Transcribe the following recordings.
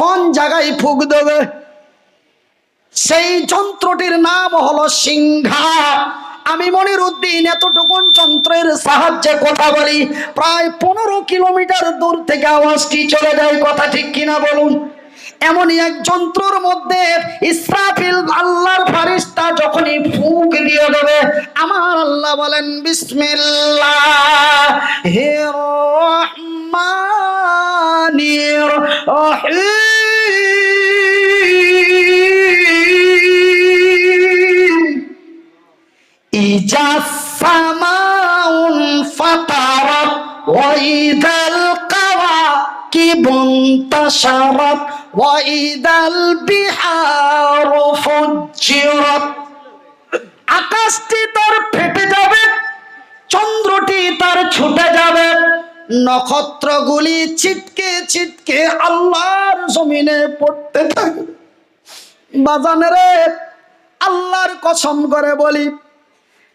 কোন জায়গায় ফুক দেবে? সেই যন্ত্রটির নাম হলো সিংহা। আমি মনির উদ্দিন এতটুকুন যন্ত্রের সাহায্যে কথা বলি। প্রায় পনেরো কিলোমিটার দূর থেকে আওয়াজটি চলে যায়, কথা ঠিক কিনা বলুন? এমনই এক যন্ত্রর মধ্যে ইসরাফিল আল্লাহর ফারিস্তা যখনই ফুক দিয়ে দেবে, আমার আল্লাহ বলেন, বিসমিল্লাহ। হে রহমানির রহিম। إذا السماء انفطرت وإذا الكواكب انتشرت وإذا البحار فجرت আকাশটি তার ফেটে যাবে চন্দ্রটি তার ছুটে যাবে নক্ষত্রগুলি ছিটকে ছিটকে আল্লাহর জমিনে পড়তে থাকবে বাজানেরে আল্লাহর কসম করে বলি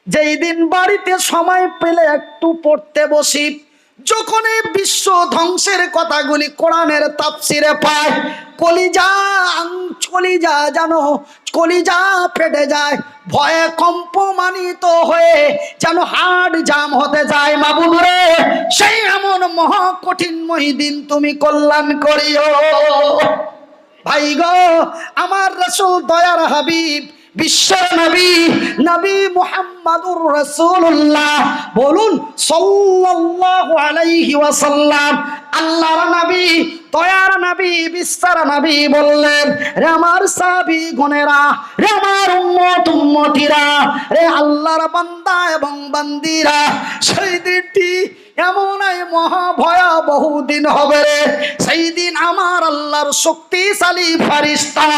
যেই দিন বাড়িতে সময় পেলে একটু পড়তে বসি, যখন এই বিশ্ব ধ্বংসের কথাগুলি কোরআনের তাফসিরে পায়, কলিজা কলিজা জানো কলিজা ফেটে যায়, ভয়ে কম্পমানিত হয়ে যেন হার্ট জাম হতে যায়। মাবুল রে সেই এমন মহা কঠিনময় দিন তুমি কল্যাণ করিও। ভাই গো, আমার রসুল দয়ার হাবিব বিশ্বের নবী নবী মুহাম্মাদুর রাসূলুল্লাহ। বলুন, সাল্লাল্লাহু আলাইহি ওয়াসাল্লাম, আল্লাহর নবী, দয়ার নবী বিশ্বের নবী বললেন, রে আমার সাহাবী গণেরা, রে আমার উম্মত উম্মতিরা, রে আল্লাহর বান্দা এবং বান্দিরা, সেই দিনটি এমন এই মহা ভয়াবহ দিন হবে রে। সেই দিন আমার আল্লাহর শক্তিশালী ফারিস্তা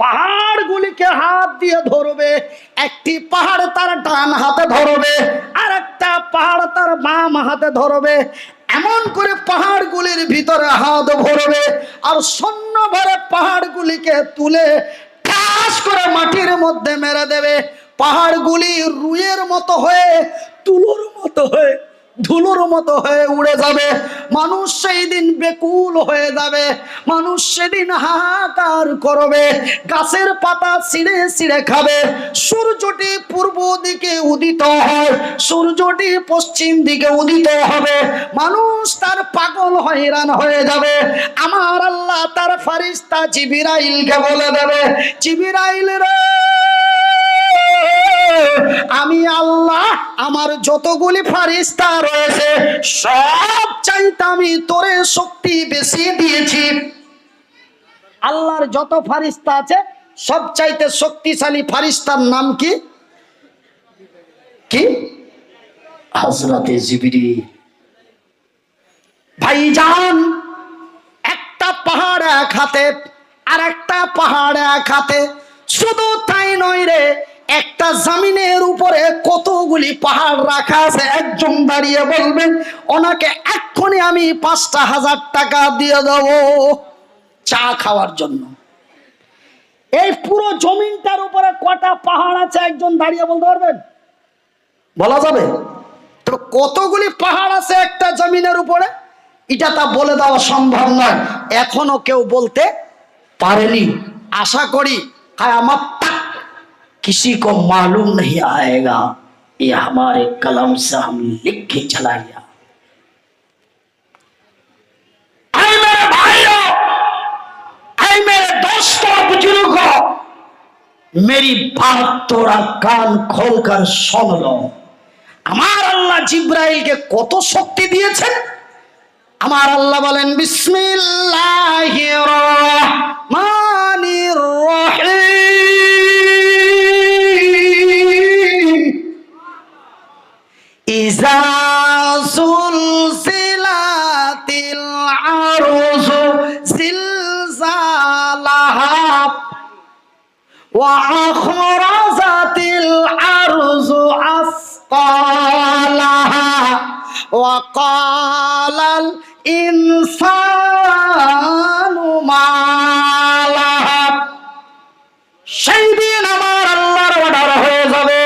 পাহাড়গুলিকে হাত দিয়ে ধরবে, একটি পাহাড় তার ডান হাতে ধরবে আর একটা পাহাড় তার বাম হাতে ধরবে, এমন করে পাহাড়গুলির ভিতরে হাত ভরবে আর শূন্য ভরে পাহাড়গুলিকে তুলে ঠাস করে মাটির মধ্যে মেরে দেবে। পাহাড়গুলি রুইয়ের মতো হয়ে, তুলোর মতো হয়ে ধুলোর মতো হয়ে উড়ে যাবে। মানুষ সেই দিন বেকুল হয়ে যাবে। মানুষ সেদিন হাহাকার করবে। গাছের পাতা ছিঁড়ে ছিঁড়ে খাবে। সূর্যটি পূর্ব দিকে উদিত হয়। সূর্যটি পশ্চিম দিকে উদিত হবে। মানুষ তার পাগল হয়রান হয়ে যাবে। আমার আল্লাহ তার ফারিস্তা চিবিরাইলকে বলে দেবে, জিবিরাইল রে আমি আল্লাহ আমার যতগুলি ফারিস্তা রয়েছে, সব চাইতে আমি তোরে শক্তি বেশি দিয়েছি। আল্লাহর যত ফারিস্তা আছে, সব চাইতে শক্তিশালী ফারিস্তার নাম কি? কি? হজরতে জিবিরি ভাইজান, একটা পাহাড় এক হাতে আর একটা পাহাড় এক হাতে, শুধু তাই নয় রে একটা জামিনের উপরে কতগুলি পাহাড় রাখা আছে? একজন দাঁড়িয়ে বলবেন, ওনাকে এক্ষুনি আমি পাঁচটা হাজার টাকা দিয়ে দেবো চা খাওয়ার জন্য। এই পুরো জমিনটার উপরে কটা পাহাড় আছে? একজন দাঁড়িয়ে বলতে পারবেন? বলা যাবে? তো কতগুলি পাহাড় আছে একটা জমিনের উপরে? এটা তা বলে দেওয়া সম্ভব নয়। এখনও কেউ বলতে পারেনি। আশা করি আমার किसी को मालूम नहीं आएगा ये हमारे कलम से हम लिख के चला गया ऐ मेरे भाइयों ऐ मेरे दोस्तों बुजुर्गों मेरी बात थोड़ा कान खोलकर सुन लो আমার আল্লাহ জিব্রাইলকে কত শক্তি দিয়েছেন আমার আল্লাহ বলেন বিসমিল্লাহির وأخرجت الأرض أثقالها وقال الإنسان ما لها সেই দিন আমার আল্লাহর অর্ডার হয়ে যাবে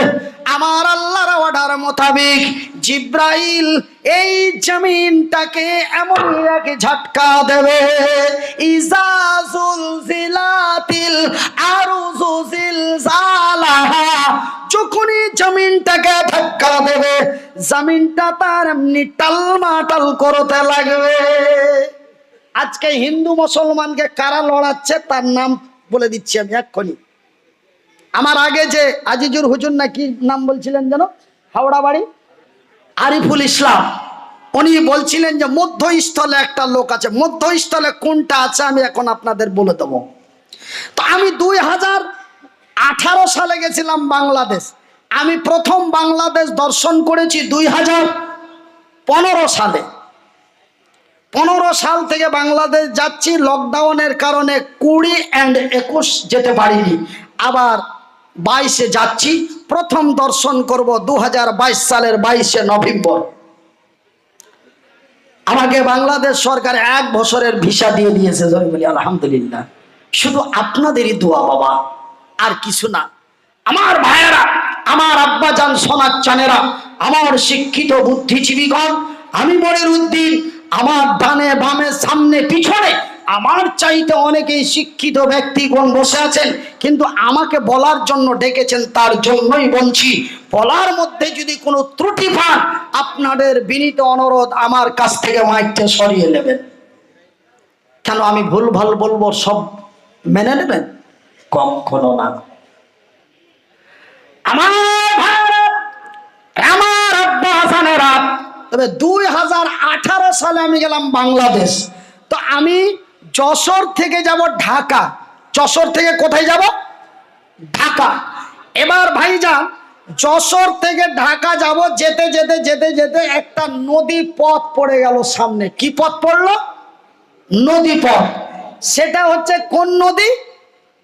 আমার আল্লাহর অর্ডার মোতাবেক জিব্রাইল এই জমিনটাকে এমন রাখে ঝটকা দেবে। ইজাজুল জিলাতিল আরজু জিলজালাহা। যখনই জমিনটাকে ধাক্কা দেবে, জমিনটা তার এমনি টালমাটাল করতে লাগবে। আজকে হিন্দু মুসলমানকে কারা লড়াচ্ছে, তার নাম বলে দিচ্ছি আমি এক্ষুনি। আমার আগে যে আজিজুর হুজুর নাকি নাম বলছিলেন যেন? হাওড়া বাড়ি? আরিফুল ইসলাম, উনি বলছিলেন যে মধ্যস্থলে একটা লোক আছে। মধ্যস্থলে কোনটা আছে আমি এখন আপনাদের বলে দেবো। তো আমি দুই হাজার আঠারো সালে গেছিলাম বাংলাদেশ। আমি প্রথম বাংলাদেশ দর্শন করেছি দুই হাজার পনেরো সালে। পনেরো সাল থেকে বাংলাদেশ যাচ্ছি লকডাউনের কারণে কুড়ি অ্যান্ড একুশ যেতে পারিনি। আবার বাইশে যাচ্ছি, প্রথম দর্শন করব দু সালের বাইশে নভেম্বর। আমাকে বাংলাদেশ সরকার এক বছরের ভিসা দিয়ে দিয়েছে ধরে বলি, আলহামদুলিল্লাহ। শুধু আপনাদেরই দোয়া, বাবা, আর কিছু না। আমার ভাইয়েরা, আমার আব্বা যান সোনার চানেরা আমার শিক্ষিত বুদ্ধিজীবীগণ, আমি মনির উদ্দিন আমার ডানে বামে, সামনে, পিছনে আমার চাইতে অনেকেই শিক্ষিত ব্যক্তিগণ বসে আছেন কিন্তু আমাকে বলার জন্য ডেকেছেন তার জন্যই বলছি বলার মধ্যে যদি কোনো ত্রুটি পান আপনাদের বিনীত অনুরোধ আমার কাছ থেকে মাইকটা সরিয়ে নেবেন। কেন আমি ভুল ভালো বলব সব মেনে নেবেন? কখনো না। আমার আমার আব্বা হাসানেরা তবে দুই হাজার আঠারো সালে আমি গেলাম বাংলাদেশ। তো আমি যশোর থেকে যাব ঢাকা। যশোর থেকে কোথায় যাব? ঢাকা। এবার ভাই ভাইজান, যশোর থেকে ঢাকা যাব, যেতে যেতে যেতে যেতে একটা নদী পথ পড়ে গেল সামনে। কি পথ পড়ল? নদী পথ। সেটা হচ্ছে কোন নদী?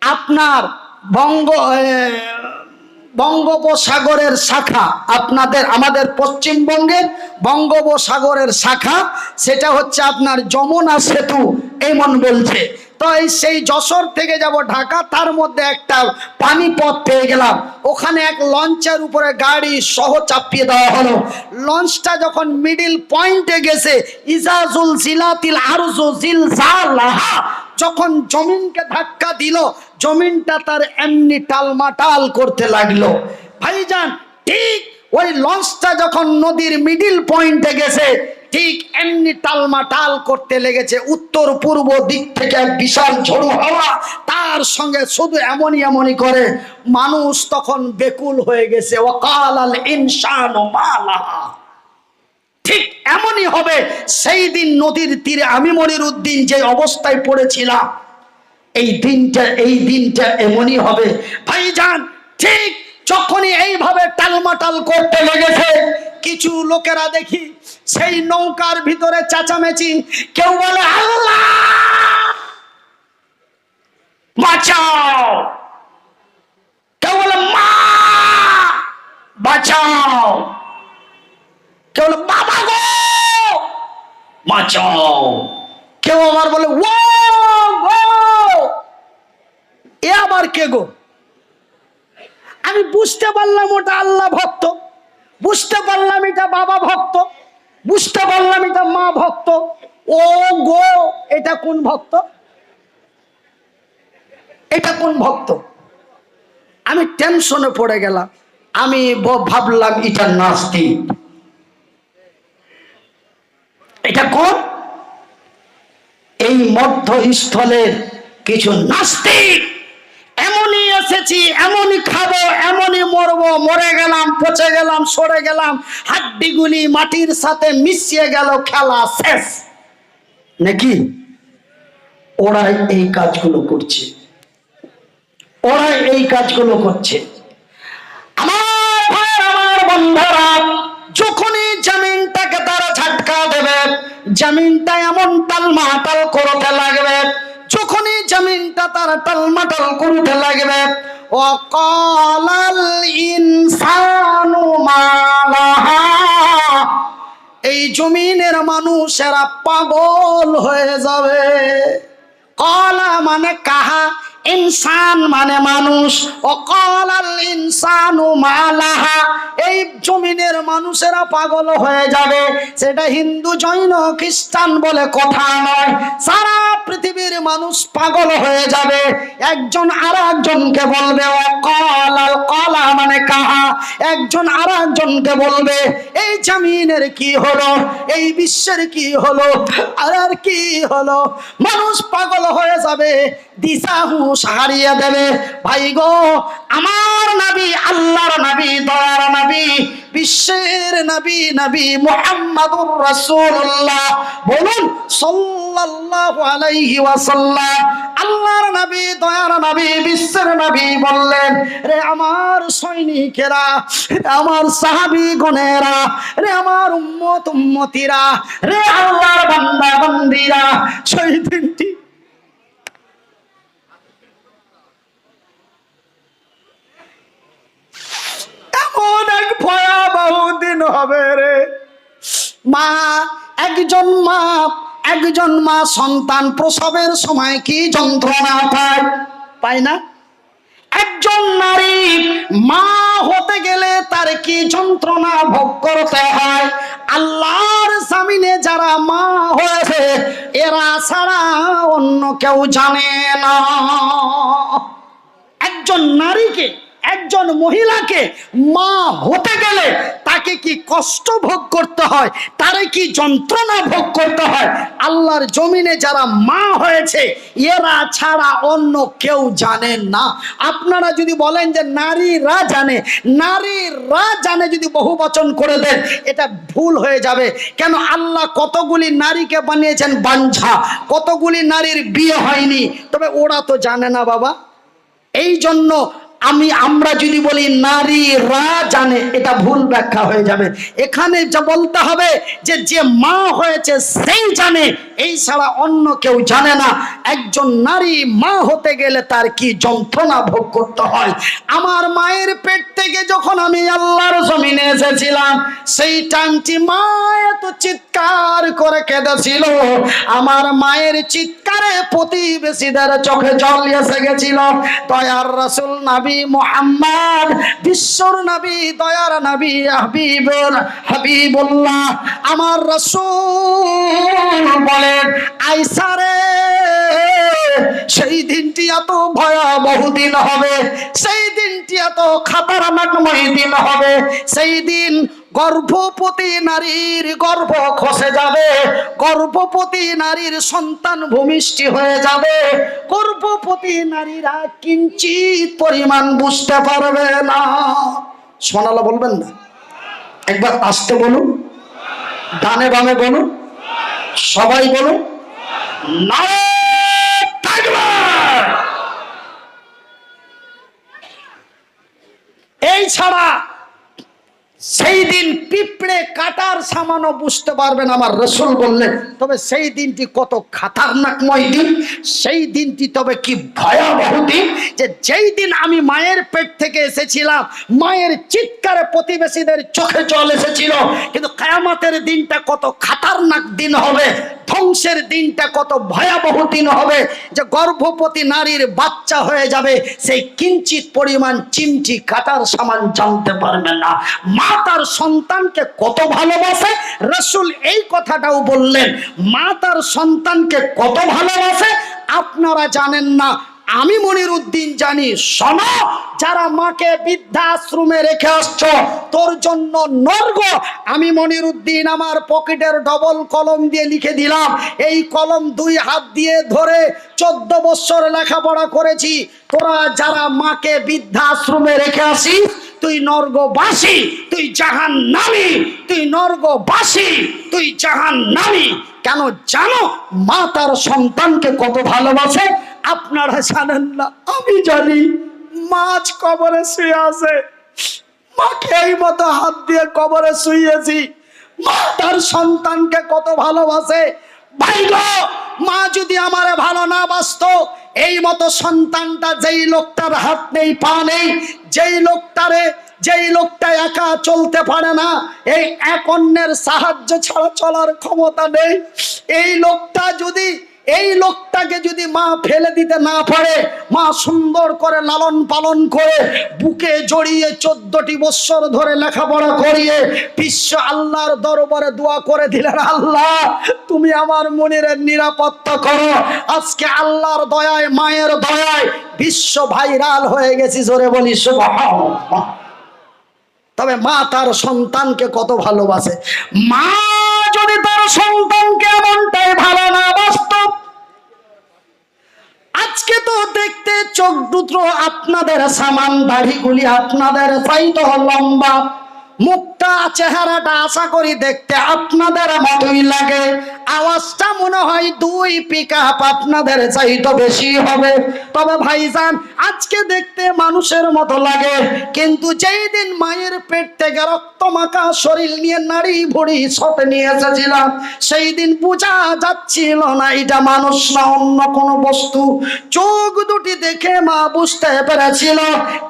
আপনার বঙ্গ বঙ্গোপসাগরের শাখা। আপনাদের, আমাদের পশ্চিমবঙ্গের বঙ্গোপসাগরের শাখা। সেটা হচ্ছে আপনার যমুনা সেতু। এমন বলছে। তো এই সেই যশোর থেকে যাব ঢাকা, তার মধ্যে একটা পানিপথ পেয়ে গেলাম। ওখানে এক লঞ্চের উপরে গাড়ি সহ চাপিয়ে দেওয়া হলো। লঞ্চটা যখন মিডিল পয়েন্টে গেছে, ইজাজুল জিলাতিল আরজু জিলজালাহা, যখন জমিনকে ধাক্কা দিল, জমিনটা তার এমনি টালমাটাল করতে লাগল। ভাইজান, ঠিক ওই লঞ্চটা যখন নদীর মিডিল পয়েন্টে গেছে ঠিক এমনি টালমাটাল করতে লেগেছে উত্তর পূর্ব দিক থেকে এক বিশাল ঝড়ো হাওয়া। তার সঙ্গে শুধু এমনই এমনই করে, মানুষ তখন বেকুল হয়ে গেছে। ওকাল আল ইনসান ঠিক এমনই হবে সেই দিন নদীর তীরে আমি মনির উদ্দিন যে অবস্থায় পড়েছিলাম। এই দিনটা এই দিনটা এমনই হবে। ভাইজান, ঠিক যখনই এইভাবে টালমাটাল করতে লেগেছে কিছু লোকেরা দেখি সেই নৌকার ভিতরে চাচামেচি। কেউ বলে, আল্লাহ! কেউ বলে, মা! কেউ বলে, বাবা গো! বাঁচাও! কেউ আবার বলে, ও গো! এ আবার কে গো? আমি বুঝতে পারলাম ওটা আল্লাহ ভক্ত। বুঝতে পারলাম এটা বাবা ভক্ত, বুঝতে পারলাম এটা মা ভক্ত। ও গো, এটা কোন ভক্ত? এটা কোন ভক্ত? আমি টেনশনে পড়ে গেলাম, আমি ভাবলাম এটা নাস্তিক। এটা কোন? এই মধ্যস্থলের কিছু নাস্তিক। এসেছি, এমনই খাব, এমনই মরবো, মরে গেলাম, পচে গেলাম, সরে গেলাম, হাড্ডিগুলি মাটির সাথে মিশিয়ে গেল, খেলা শেষ। নাকি? ওরাই এই কাজগুলো করছে। ওরাই এই কাজগুলো করছে। আমার ভাই আমার বন্ধুরা, যখনই জমিনটাকে তারা ঝাটকা দেবে, জমিনটা এমন টালমাটাল করতে লাগবে যখনই জমিনটা তারা টালমাটাল করতে লাগবে ও কলাল ইনসানু মালাহা। এই জমিনের মানুষেরা পাগল হয়ে যাবে। কলা মানে কাহা, ইনসান মানে মানুষ। অকাল আল ইনসানু মালাহা জমিনের মানুষেরা পাগল হয়ে যাবে। সেটা হিন্দু, জৈন, খ্রিস্টান বলে কথা নয়। সারা পৃথিবীর মানুষ পাগল হয়ে যাবে। একজন আর একজনকে বলবে, অকাল, আল কলা মানে কাহা? একজন আর একজনকে বলবে, এই জামিনের কি হলো? এই বিশ্বের কি হলো? আর আর কি হলো? মানুষ পাগল হয়ে যাবে দিশা হুঁশ হারিয়ে দেবে। ভাই গো, আমার নবী, আল্লাহর নবী, দয়ার নবী বিশ্বের নবী নবী মুহাম্মাদুর রাসূলুল্লাহ। বলুন, সাল্লাল্লাহু আলাইহি ওয়াসাল্লাম আল্লাহর নবী, দয়ার নবী, বিশ্বের নবী বললেন, রে আমার সৈনিকেরা, রে আমার সাহাবী গণেরা, রে আমার উম্মত উম্মতিরা, রে আল্লাহর বান্দা বান্দিরা সেই দিনটি এমন এক ভয়াবহ দিন হবে রে। মা, একজন মা একজন মা সন্তান প্রসবের সময় কি যন্ত্রণা পায়? পায় না? একজন নারী মা হতে গেলে তার কি যন্ত্রণা ভোগ করতে হয়? আল্লাহর জামিনে যারা মা হয়েছে, এরা ছাড়া অন্য কেউ জানে না। একজন নারীকে একজন মহিলাকে মা হতে গেলে তাকে কি কষ্ট ভোগ করতে হয়? তারে কি যন্ত্রণা ভোগ করতে হয়? আল্লাহর জমিনে যারা মা হয়েছে, এরা ছাড়া অন্য কেউ জানে না। আপনারা যদি বলেন যে নারীরা জানে নারীরা জানে যদি বহু বচন করে দেন, এটা ভুল হয়ে যাবে। কেন আল্লাহ কতগুলি নারীকে বানিয়েছেন বাঞ্ছা, কতগুলি নারীর বিয়ে হয়নি? তবে ওরা তো জানে না বাবা। এই জন্য আমি, আমরা যদি বলি নারীরা জানে, এটা ভুল ব্যাখ্যা হয়ে যাবে। এখানে যা বলতে হবে যে যে মা হয়েছে সেই জানে, এই ছাড়া অন্য কেউ জানে না। একজন নারী মা হতে গেলে তার কি যন্ত্রণা ভোগ করতে হয়? আমার মায়ের পেট থেকে যখন আমি আল্লাহর জমিনে এসেছিলাম, সেই টাইমটি মা এত চিৎকার করে কেঁদেছিল। আমার মায়ের চিৎকারে প্রতিবেশীদের চোখে জল এসে গেছিল। দয়ার রাসুল নাবি মোহাম্মদ, বিশ্বর নবী, দয়ার নবী হাবিবুর হাবিবুল্লাহ। আমার রসুল বলেন আইসারে সেই দিনটি এত ভয়াবহ দিন হবে, সেই দিনটি এত খাতারনাকময় দিন হবে, সেই দিন গর্ভবতী নারীর গর্ভ খসে যাবে। গর্ভবতী নারীর সন্তান ভূমিষ্ঠি হয়ে যাবে। গর্ভবতী নারীরা কিঞ্চিত পরিমাণ বুঝতে পারবে না। সোনালা বলবেন না? একবার আসতে বলুন। ডানে বামে বলুন। সবাই বলুন। না এই ছাড়া সেই দিন পিঁপড়ে কাটার সামানো বুঝতে পারবেন আমার রসুল বললেন, তবে সেই দিনটি কত খাতারনাকময় দিন, সেই দিনটি তবে কি ভয়াবহ দিন যে যেই দিন আমি মায়ের পেট থেকে এসেছিলাম, মায়ের চিৎকারে প্রতিবেশীদের চোখে জল এসেছিল, কিন্তু কায়ামাতের দিনটা কত খাতারনাক দিন হবে ধ্বংসের দিনটা কত ভয়াবহ দিন হবে যে গর্ভবতী নারীর বাচ্চা হয়ে যাবে, সেই কিঞ্চিত পরিমাণ চিমটি কাটার সামান জানতে পারবে না। মা তার সন্তানকে কত ভালোবাসে? রসুল এই কথাটাও বললেন, মা তার সন্তানকে কত ভালোবাসে? আপনারা জানেন না আমি মনির উদ্দিন জানি, শোন, যারা মাকে বৃদ্ধাশ্রমে রেখে আসছ, তোর জন্য নর্গ। আমি মনির উদ্দিন আমার পকেটের ডবল কলম দিয়ে লিখে দিলাম, এই কলম দুই হাত দিয়ে ধরে চোদ্দ বছর লেখাপড়া করেছি। তোরা যারা মাকে বৃদ্ধাশ্রমে রেখে আসিস, তুই নর্গবাসী, তুই জাহান নামি তুই নর্গবাসী, তুই জাহান নামি কেন জানো মা তার সন্তানকে কত ভালোবাসে? আপনারা জানেন না, আমি জানি, মাছ কবরে শুয়ে আছে। মাকে এই মতো হাত দিয়ে কবরে শুয়েছি। মা তার সন্তানকে কত ভালোবাসে। মা যদি আমারে ভালো না বাসতো, এই মতো সন্তানটা যেই লোকটার হাত নেই, পা নেই, যেই লোকটারে, যেই লোকটা একা চলতে পারে না, এই এক অন্যের সাহায্য ছাড়া চলার ক্ষমতা নেই। এই লোকটা যদি এই লোকটাকে যদি মা ফেলে দিতে না পারে, মা সুন্দর করে লালন পালন করে বুকে জড়িয়ে চোদ্দটি বৎসর ধরে লেখাপড়া করিয়ে বিশ্ব আল্লাহর দরবারে দোয়া করে দিলেন, আল্লাহ, তুমি আমার মনের নিরাপত্তা করো। আজকে আল্লাহর দয়ায়, মায়ের দয়ায় বিশ্ব ভাইরাল হয়ে গেছি, জোরে বলি তবে মা তার সন্তানকে কত ভালোবাসে। মা যদি তার সন্তানকে এমনটাই ভালো না বাস্তব আজকে তো দেখতে দুটো আপনাদের সামান দাড়িগুলি আপনাদের চাইতে লম্বা। মুখটা চেহারাটা আশা করি দেখতে আপনাদের মতোই লাগে। আওয়াজটা মনে হয় দুই পিক আপ আপনাদের বেশি হবে। তবে ভাইজান, আজকে দেখতে মানুষের মতো লাগে, কিন্তু যেই দিন মায়ের পেট থেকে রক্ত মাখা শরীর নিয়ে নাড়ি ভুড়ি ছটে নিয়ে এসেছিলাম, সেই দিন বোঝা যাচ্ছিল না এটা মানুষ না অন্য কোনো বস্তু। চোখ দুটি দেখে মা বুঝতে পেরেছিল,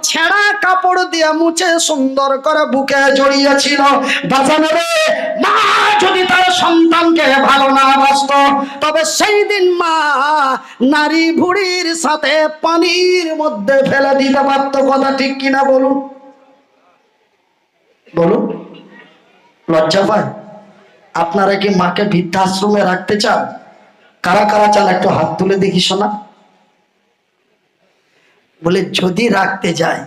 ছেঁড়া কাপড় দিয়ে মুছে সুন্দর করে বুকে জড়িয়েছিল। বাজানো মা যদি তার সন্তানকে ভালো সেই দিন মা নারী ভুড়ির সাথে পানির মধ্যে ফেলে দিতে পারত। কথা ঠিক কিনা বলুন? বলুন। লজ্জা পায়? আপনারা কি মাকে বৃদ্ধাশ্রমে রাখতে চান? কারা কারা চান? একটু হাত তুলে দেখি শোনা। বলে, যদি রাখতে যায়,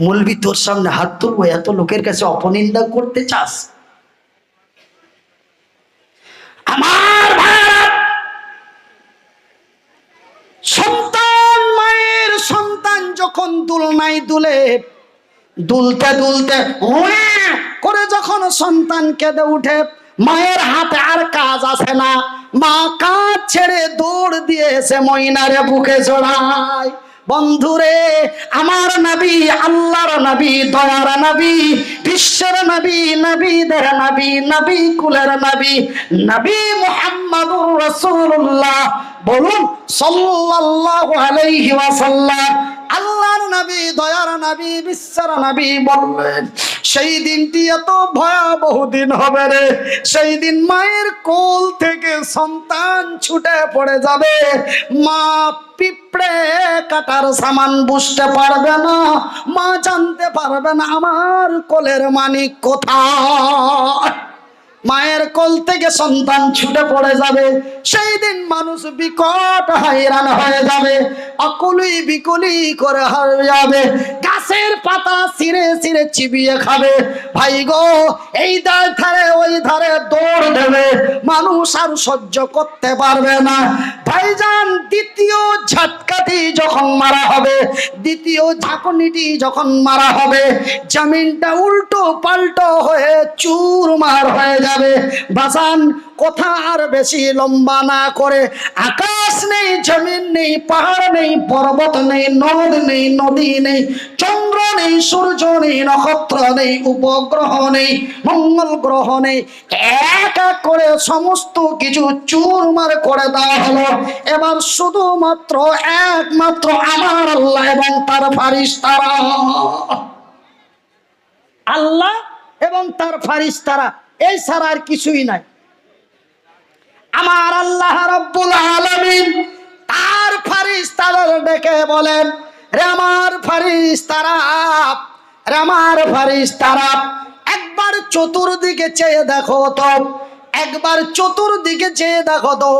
মুলবি তোর সামনে হাত তুলবো, এত লোকের কাছে অপনিন্দা করতে চাস? আমার ভাইয়েরা, সন্তান মায়ের সন্তান যখন দুলনাই দুলে, দুলতে দুলতে করে যখন সন্তান কেঁদে উঠে, মায়ের হাতে আর কাজ আসে না। মা কাজ ছেড়ে দৌড় দিয়ে এসে ময়নারে বুকে জড়ায়। বন্ধুরে, আমার নাবি, আল্লাহর নাবি, দয়ার নাবি, বিশ্বের নাবি, নাবিদের নাবি নাবি কুলের নাবি নাবি মুহাম্মাদুর রাসূলুল্লাহ। বলুন, সাল্লাল্লাহু আলাইহি ওয়াসাল্লাম আল্লাহর নবী, দয়ার নবী, বিশ্বের নবী বললেন, সেই দিনটি এত ভয়াবহ দিন হবে রে। সেই দিন মায়ের কোল থেকে সন্তান ছুটে পড়ে যাবে। মা পিঁপড়ে কাটার সামান বুঝতে পারবে না, মা জানতে পারবে না, আমার কোলের মানিক কোথায়? মায়ের কোল থেকে সন্তান ছুটে পড়ে যাবে। সেই দিন মানুষ বিকট হাইরান হয়ে যাবে। অকুলি বিকুলি করে হয়ে যাবে গাছের পাতা ছিঁড়ে ছিঁড়ে চিবিয়ে খাবে। ভাই গো, এই ধারে, ওই ধারে দৌড় দেবে। মানুষ আর সহ্য করতে পারবে না। ভাইজান, দ্বিতীয় ঝাটকাটি যখন মারা হবে, দ্বিতীয় ঝাঁকুনিটি যখন মারা হবে, জমিনটা উল্টো পাল্টো হয়ে চুরমার হয়ে যাবে। বাসান কথা আর বেশি লম্বা না করে। আকাশ নেই জমিন নেই পাহাড় নেই পর্বত নেই নদ নেই নদী নেই চন্দ্র নেই সূর্য নেই নক্ষত্র নেই উপগ্রহ নেই মঙ্গল গ্রহ নেই। এক এক করে সমস্ত কিছু চুরমার করে দেওয়া হলো। এবার শুধুমাত্র একমাত্র আমার আল্লাহ এবং তার ফারিস তারা আল্লাহ? এবং তার ফারিস তারা এই ছাড়া আর কিছুই নাই। আমার আল্লাহ রব্বুল আলামিন তার ফারিস তারা ডেকে বলেন, রে আমার ফারিস তারা রে আমার ফারিস তারা একবার চতুর্দিকে চেয়ে দেখো তো, একবার চতুর্দিকে চেয়ে দেখো তো,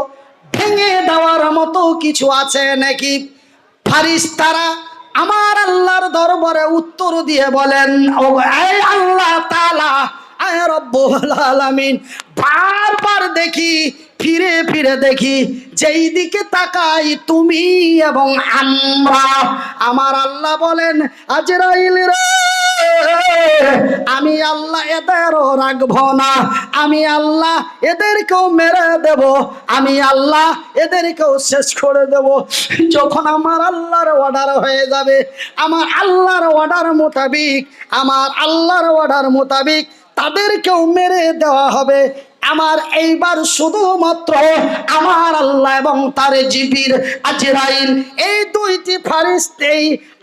ভেঙে দেওয়ার মতো কিছু আছে নাকি? ফারিস্তারা আমার আল্লাহর দরবারে উত্তর দিয়ে বলেন আল্লাহ তাআলা আয় রব্বুল আলামিন। বারবার দেখি, ফিরে ফিরে দেখি, যেই দিকে তাকাই তুমি এবং আমরা। আমার আল্লাহ বলেন, আজরাইল রে, আমি আল্লাহ এদেরও রাখব না। আমি আল্লাহ এদেরকেও মেরে দেব। আমি আল্লাহ এদেরকেও শেষ করে দেব। যখন আমার আল্লাহর অর্ডার হয়ে যাবে, আমার আল্লাহর অর্ডার মোতাবিক, আমার আল্লাহর অর্ডার মোতাবিক তাদেরকেও মেরে দেওয়া হবে। আমার এইবার শুধুমাত্র আমার আল্লাহ এবং তার জিবির আজরাইল, এই দুইটি ফারিস্তেই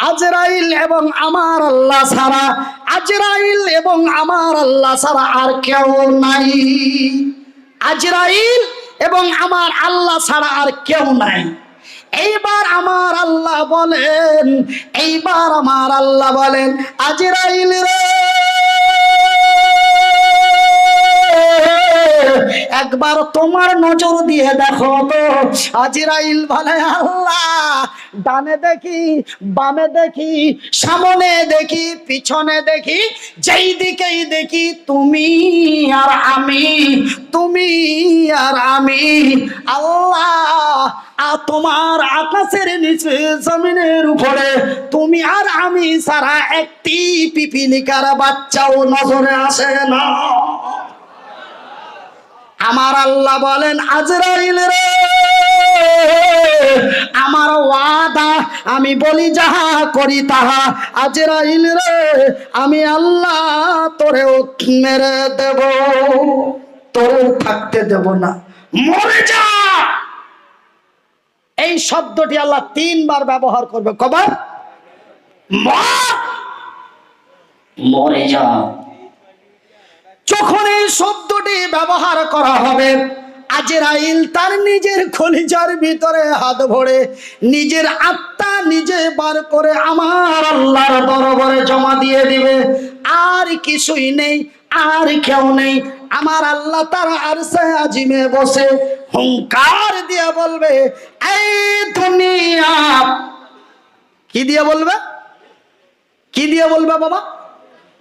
আজরাইল এবং আমার আল্লাহ ছাড়া, আজরাইল এবং আমার আল্লাহ ছাড়া আর কেউ নাই। আজরাইল এবং আমার আল্লাহ ছাড়া আর কেউ নাই। এইবার আমার আল্লাহ বলেন, এইবার আমার আল্লাহ বলেন, আজরাইল রে! একবার তোমার নজর দিয়ে দেখো তো। আজরাইল বলে, আল্লাহ, ডানে দেখি, বামে দেখি, সামনে দেখি, পিছনে দেখি, যেই দিকেই দেখি তুমি আর আমি, তুমি আর আমি। আল্লাহ, আর তোমার আকাশের নিচে জমিনের উপরে তুমি আর আমি সারা একটি পিপিলিকার বাচ্চাও নজরে আসে না। আমার আল্লাহ বলেন, আজরাইল রে, আমার ওয়াদা আমি বলি যাহা করি তাহা। আজরাইল রে, আমি আল্লাহ তোরেও মেরে দেব, তোরেও থাকতে দেব না। মরে যা! এই শব্দটি আল্লাহ তিনবার ব্যবহার করবে। কবার? মরে! যা। যখন এই শব্দটি ব্যবহার করা হবে, আজরাইল তার নিজের খলিজার ভিতরে হাত ভরে নিজের আত্মা নিজে বার করে আমার আল্লাহর দরবারে জমা দিয়ে দিবে। আর কিছুই নেই, আর কেউ নেই। আমার আল্লাহ তার আরসে আজিমে বসে হুঙ্কার দিয়ে বলবে, এই দুনিয়া। কি দিয়ে বলবে? কি দিয়ে বলবে বাবা?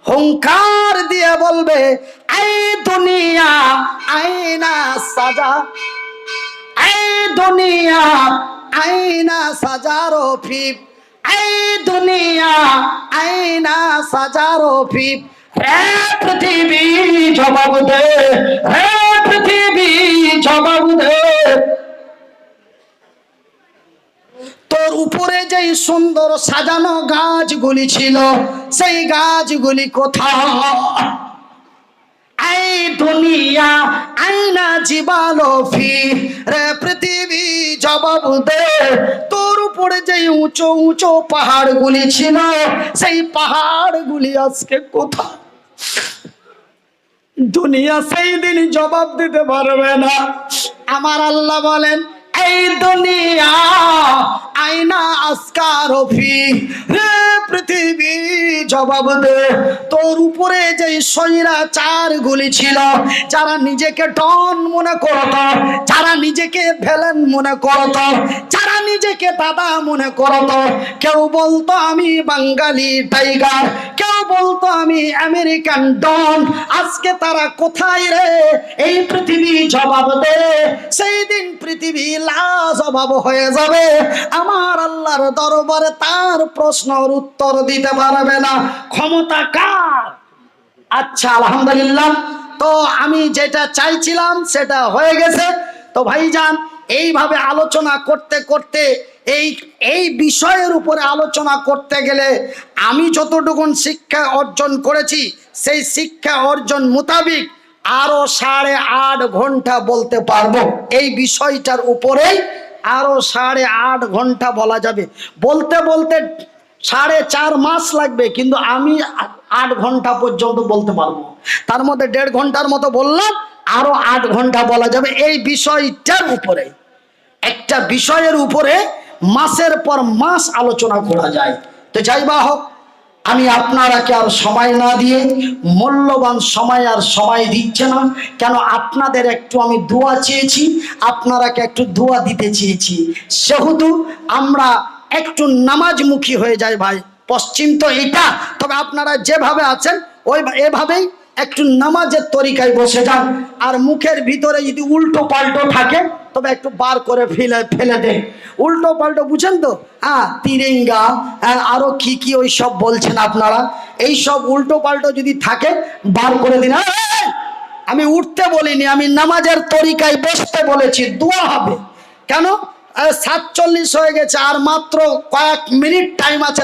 হুঙ্কার দিয়ে বলবে এই দুনিয়া আইনা সাজা। এই দুনিয়া আইনা সাজারো ফিপ এই দুনিয়া আইনা সাজারো ফিপ হে পৃথিবী জবাব দে, হে পৃথিবী জবাব দে। তোর উপরে যেই সুন্দর সাজানো গাছগুলি ছিল, সেই গাছগুলি কোথাও এই দুনিয়া আইনা জীবালো ফি। রে পৃথিবী জবাব দে। তোর উপরে যেই উঁচু উঁচু পাহাড়গুলি ছিল, সেই পাহাড়গুলি আজকে কোথায়? দুনিয়া সেই দিন জবাব দিতে পারবে না। আমার আল্লাহ বলেন, এই দুনিয়া আইনা আসকার ফি। রে পৃথিবী জবাব দে। তোর উপরে যে স্বৈরাচার গুলি ছিল, যারা নিজেকে ডন মনে করত, যারা নিজেকে ভেলেন মনে করত, যারা নিজেকে দাদা মনে করত, কেউ বলতো, আমি বাঙালি টাইগার। বলতো আমি, আমেরিকান ডন, আজকে তারা কোথায় রে? এই পৃথিবী জবাব দে, সেই দিন পৃথিবী লাজবাব হয়ে যাবে। আমার আল্লাহর দরবারে তার প্রশ্নের উত্তর দিতে পারবে না। ক্ষমতা কার? আচ্ছা আলহামদুলিল্লাহ। তো আমি যেটা চাইছিলাম সেটা হয়ে গেছে। তো ভাইজান, এইভাবে আলোচনা করতে করতে এই এই বিষয়ের উপরে আলোচনা করতে গেলে আমি যতটুকুন শিক্ষা অর্জন করেছি, সেই শিক্ষা অর্জন মোতাবিক আরও সাড়ে আট ঘণ্টা বলতে পারব। এই বিষয়টার উপরেই আরও সাড়ে আট ঘণ্টা বলা যাবে। বলতে বলতে সাড়ে চার মাস লাগবে, কিন্তু আমি আট ঘণ্টা পর্যন্ত বলতে পারব। তার মধ্যে দেড় ঘণ্টার মতো বললাম, আরও আট ঘণ্টা বলা যাবে। এই বিষয়টার উপরে, একটা বিষয়ের উপরে মাসের পর মাস আলোচনা করা যায়। তো যাই বা হোক, আমি আপনারাকে আর সময় না দিয়ে, মূল্যবান সময় আর সময় দিচ্ছে না। কেন আপনাদের একটু আমি দোয়া চেয়েছি, আপনারাকে একটু দোয়া দিতে চেয়েছি। সেহেতু আমরা একটু নামাজমুখী হয়ে যাই ভাই। পশ্চিম তো এটা, তবে আপনারা যেভাবে আছেন, ওই এভাবেই একটু নামাজের তরিকায় বসে যান। আর মুখের ভিতরে যদি উল্টো পাল্টো থাকে তবে একটু বার করে ফেলে ফেলে দেন উল্টো পাল্টো বুঝেন তো? হ্যাঁ তিরেঙ্গা হ্যাঁ, আরও কি কি ওই সব বলছেন আপনারা? এই সব উল্টো পাল্টো যদি থাকে বার করে দিন। আমি উঠতে বলিনি আমি নামাজের তরিকায় বসতে বলেছি দোয়া হবে। কেন? সাতচল্লিশ হয়ে গেছে আর মাত্র কয়েক মিনিট টাইম আছে।